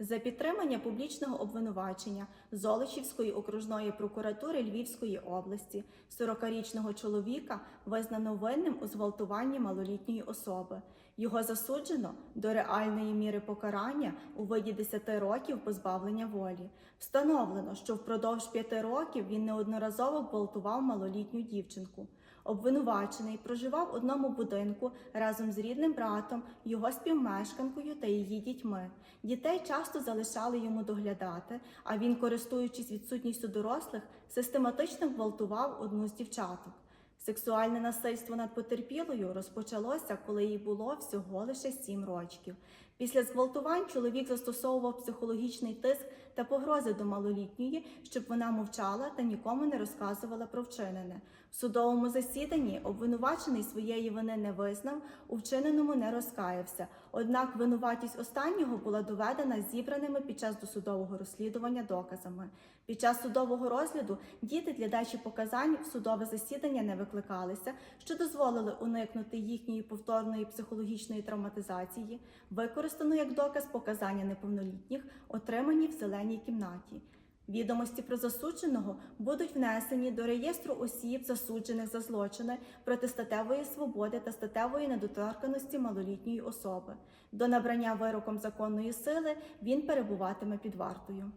За підтримання публічного обвинувачення Золочівської окружної прокуратури Львівської області 40-річного чоловіка визнано винним у зґвалтуванні малолітньої особи. Його засуджено до реальної міри покарання у виді 10 років позбавлення волі. Встановлено, що впродовж 5 років він неодноразово гвалтував малолітню дівчинку. Обвинувачений проживав в одному будинку разом з рідним братом, його співмешканкою та її дітьми. Дітей часто залишали йому доглядати, а він, користуючись відсутністю дорослих, систематично гвалтував одну з дівчаток. Сексуальне насильство над потерпілою розпочалося, коли їй було всього лише 7 років. Після зґвалтувань чоловік застосовував психологічний тиск та погрози до малолітньої, щоб вона мовчала та нікому не розказувала про вчинене. В судовому засіданні обвинувачений своєї вини не визнав, у вчиненому не розкаявся. Однак винуватість останнього була доведена зібраними під час досудового розслідування доказами. Під час судового розгляду діти для дачі показань в судове засідання не викликалися, що дозволили уникнути їхньої повторної психологічної травматизації, використано як доказ показання неповнолітніх, отримані в зеленій кімнаті. Відомості про засудженого будуть внесені до реєстру осіб, засуджених за злочини проти статевої свободи та статевої недоторканості малолітньої особи. До набрання вироком законної сили він перебуватиме під вартою.